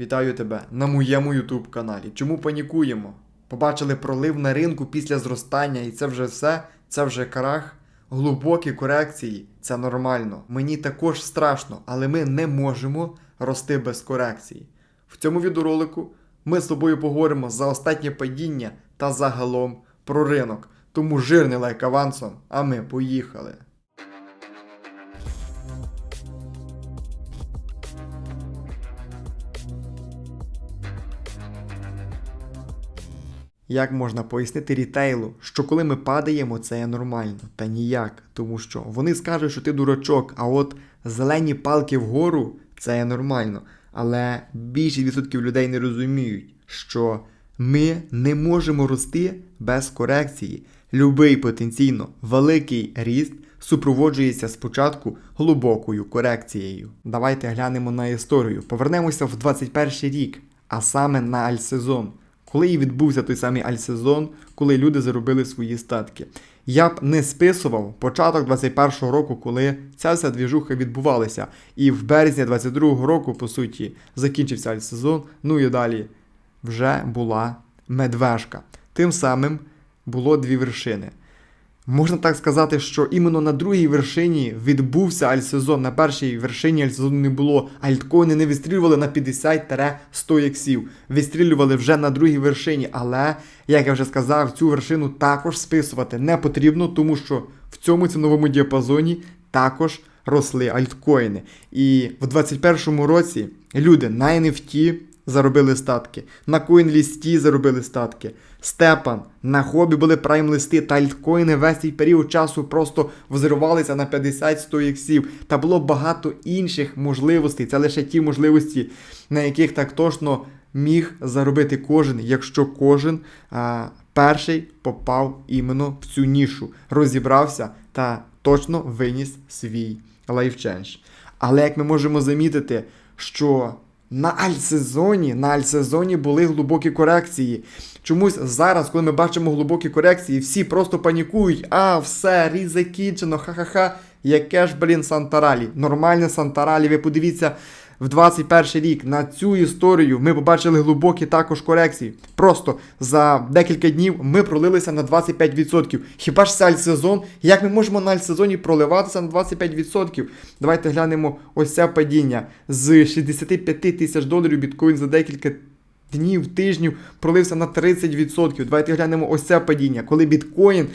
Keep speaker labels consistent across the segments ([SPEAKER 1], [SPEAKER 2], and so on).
[SPEAKER 1] Вітаю тебе на моєму YouTube каналі. Чому панікуємо? Побачили пролив на ринку після зростання, і це вже все, це вже крах. Глибокі корекції, це нормально. Мені також страшно, але ми не можемо рости без корекції. В цьому відеоролику ми з тобою поговоримо за останнє падіння та загалом про ринок. Тому жирний лайк авансом, а ми поїхали. Як можна пояснити рітейлу, що коли ми падаємо, це є нормально? Та ніяк, тому що вони скажуть, що ти дурачок, а от зелені палки вгору це є нормально. Але більшість відсотків людей не розуміють, що ми не можемо рости без корекції. Любий потенційно великий ріст супроводжується спочатку глибокою корекцією. Давайте глянемо на історію. Повернемося в 21 рік, а саме на альсезон. Коли і відбувся той самий альсезон, коли люди заробили свої статки. Я б не списував початок 21-го року, коли ця вся двіжуха відбувалася. І в березні 22-го року, по суті, закінчився альсезон, ну і далі вже була медвежка. Тим самим було дві вершини. Можна так сказати, що іменно на другій вершині відбувся альсезон. На першій вершині альсезону не було. Альткоїни не вистрілювали на 50-100 іксів. Вистрілювали вже на другій вершині. Але, як я вже сказав, цю вершину також списувати не потрібно, тому що в цьому ціновому діапазоні також росли альткоїни. І в 2021 році люди на NFT заробили статки, на CoinList заробили статки. Степан, на хобі були прайм-листи та альткоїни весь цей період часу просто взривалися на 50-100 іксів. Та було багато інших можливостей. Це лише ті можливості, на яких так точно міг заробити кожен, якщо кожен а, перший попав іменно в цю нішу, розібрався та точно виніс свій лайфчендж. Але як ми можемо замітити, що на альсезоні, на альсезоні були глибокі корекції. Чомусь зараз, коли ми бачимо глибокі корекції, всі просто панікують. А, все, різ закінчено, ха-ха-ха. Яке ж, блін, Сантаралі? Нормальне Сантаралі. Ви подивіться в 21 рік на цю історію ми побачили глибокі також корекції. Просто за декілька днів ми пролилися на 25%. Хіба ж це альсезон? Як ми можемо на альсезоні проливатися на 25%? Давайте глянемо ось це падіння з 65 тисяч доларів біткоін за декілька днів, тижнів пролився на 30%. Давайте глянемо ось це падіння, коли біткоін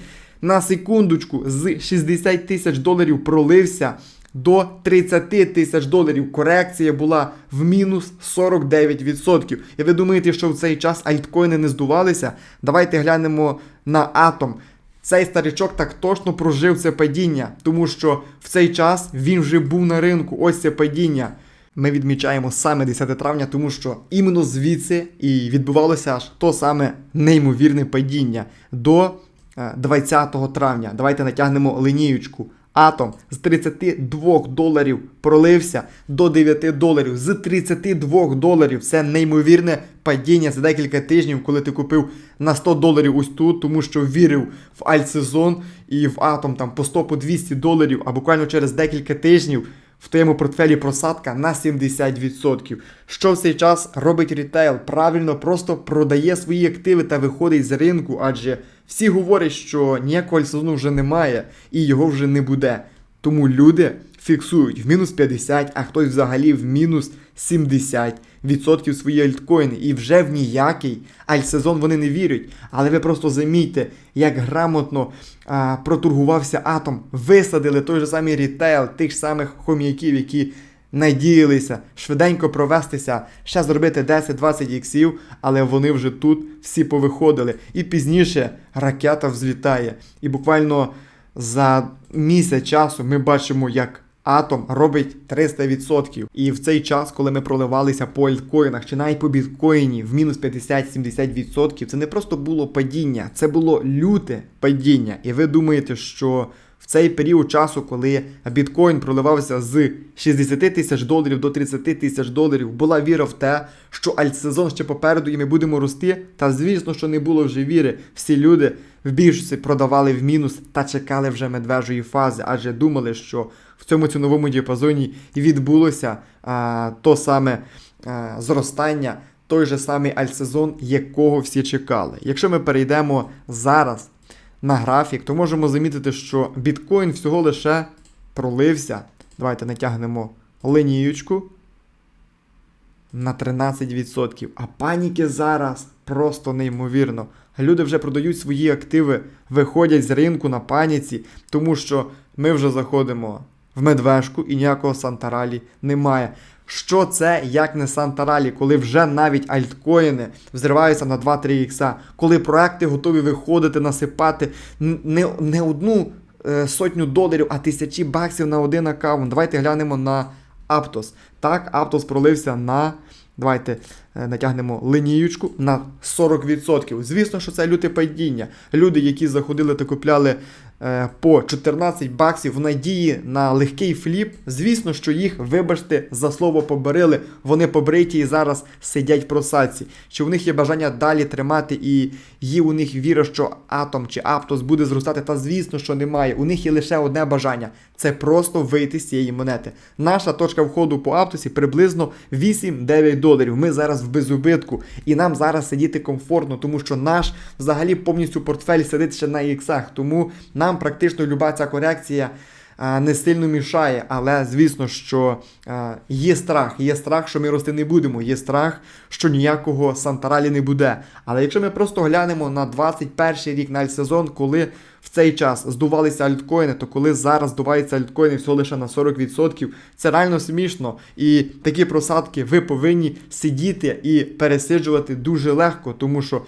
[SPEAKER 1] на секундочку з 60 тисяч доларів пролився до 30 тисяч доларів. Корекція була в мінус 49%. І ви думаєте, що в цей час альткоїни не здувалися? Давайте глянемо на атом. Цей старичок так точно прожив це падіння, тому що в цей час він вже був на ринку. Ось це падіння. Ми відмічаємо саме 10 травня, тому що іменно звідси і відбувалося аж то саме неймовірне падіння до е, 20 травня. Давайте натягнемо линіючку. Атом з 32 доларів пролився до 9 доларів. З 32 доларів це неймовірне падіння за декілька тижнів, коли ти купив на 100 доларів ось тут, тому що вірив в альтсезон і в атом там по 100 по 200 доларів, а буквально через декілька тижнів в твоєму портфелі просадка на 70%. Що в цей час робить рітейл? Правильно, просто продає свої активи та виходить з ринку, адже всі говорять, що ніякого сезону вже немає і його вже не буде. Тому люди фіксують в мінус 50, а хтось взагалі в мінус 70% свої альткоїни. І вже в ніякий альтсезон вони не вірять. Але ви просто замітьте, як грамотно а, протургувався атом, висадили той же самий рітейл, тих самих хом'яків, які надіялися швиденько провестися, ще зробити 10-20 іксів, але вони вже тут всі повиходили. І пізніше ракета взлітає. І буквально за місяць часу ми бачимо, як атом робить 300%. І в цей час, коли ми проливалися по альткоїнах чи навіть по біткоїні в мінус 50-70%, це не просто було падіння, це було люте падіння. І ви думаєте, що в цей період часу, коли біткоін проливався з 60 тисяч доларів до 30 тисяч доларів, була віра в те, що альтсезон ще попереду і ми будемо рости. Та звісно, що не було вже віри. Всі люди в більшості продавали в мінус та чекали вже медвежої фази, адже думали, що в цьому ціновому діапазоні відбулося а, то саме е, зростання той же самий альтсезон, якого всі чекали. Якщо ми перейдемо зараз на графік, то можемо замітити, що біткоін всього лише пролився. Давайте натягнемо линіючку на 13%. А паніки зараз просто неймовірно. Люди вже продають свої активи, виходять з ринку на паніці, тому що ми вже заходимо в медвежку і ніякого Сантаралі немає. Що це, як не Сантаралі, коли вже навіть альткоїни взриваються на 2-3 ікса, коли проекти готові виходити, насипати не, не одну е, сотню доларів, а тисячі баксів на один аккаунт. Давайте глянемо на Aptos. Так, Aptos пролився на. Давайте е, натягнемо линіючку на 40%. Звісно, що це люте падіння. Люди, які заходили та купляли е, по 14 баксів в надії на легкий фліп, звісно, що їх, вибачте, за слово побарили. Вони побриті і зараз сидять в просадці. Чи в них є бажання далі тримати, і є у них віра, що атом чи Аптос буде зростати? Та звісно, що немає. У них є лише одне бажання це просто вийти з цієї монети. Наша точка входу по Аптосі приблизно 8-9 доларів. Ми зараз в безубитку, і нам зараз сидіти комфортно, тому що наш взагалі повністю портфель сидить ще на іксах. Тому нам практично люба ця корекція. А, Не сильно мішає, але звісно, що є страх. Є страх, що ми рости не будемо. Є страх, що ніякого Сантаралі не буде. Але якщо ми просто глянемо на 21 рік на сезон, коли в цей час здувалися альткоїни, то коли зараз здуваються альткоїни всього лише на 40%, це реально смішно. І такі просадки ви повинні сидіти і пересиджувати дуже легко, тому що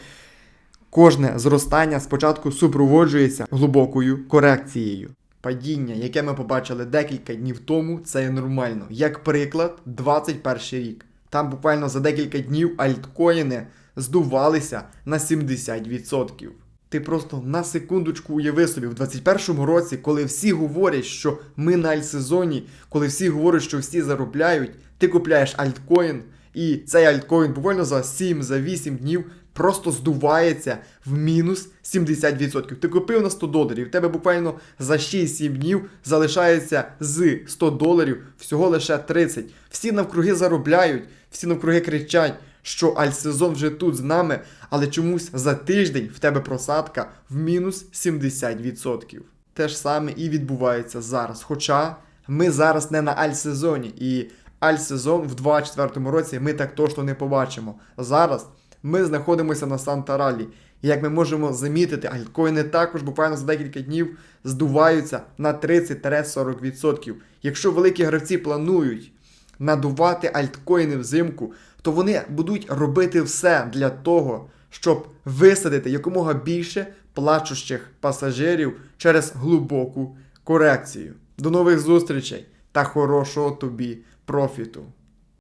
[SPEAKER 1] кожне зростання спочатку супроводжується глибокою корекцією. Падіння, яке ми побачили декілька днів тому, це є нормально. Як приклад, 21 рік. Там буквально за декілька днів альткоїни здувалися на 70%. Ти просто на секундочку уяви собі, в 21-му році, коли всі говорять, що ми на альтсезоні, коли всі говорять, що всі заробляють, ти купляєш альткоін, і цей альткоін буквально за 7, за 8 днів просто здувається в мінус 70%. Ти купив на 100 доларів, в тебе буквально за 6-7 днів залишається з 100 доларів всього лише 30. Всі навкруги заробляють, всі навкруги кричать, що альтсезон вже тут з нами, але чомусь за тиждень в тебе просадка в мінус 70%. Те ж саме і відбувається зараз. Хоча ми зараз не на альтсезоні, і альтсезон в 2024 році ми так точно не побачимо. Зараз ми знаходимося на Санта-Ралі. І як ми можемо замітити, альткоїни також буквально за декілька днів здуваються на 30-40%. Якщо великі гравці планують надувати альткоїни взимку, то вони будуть робити все для того, щоб висадити якомога більше плачущих пасажирів через глибоку корекцію. До нових зустрічей та хорошого тобі профіту!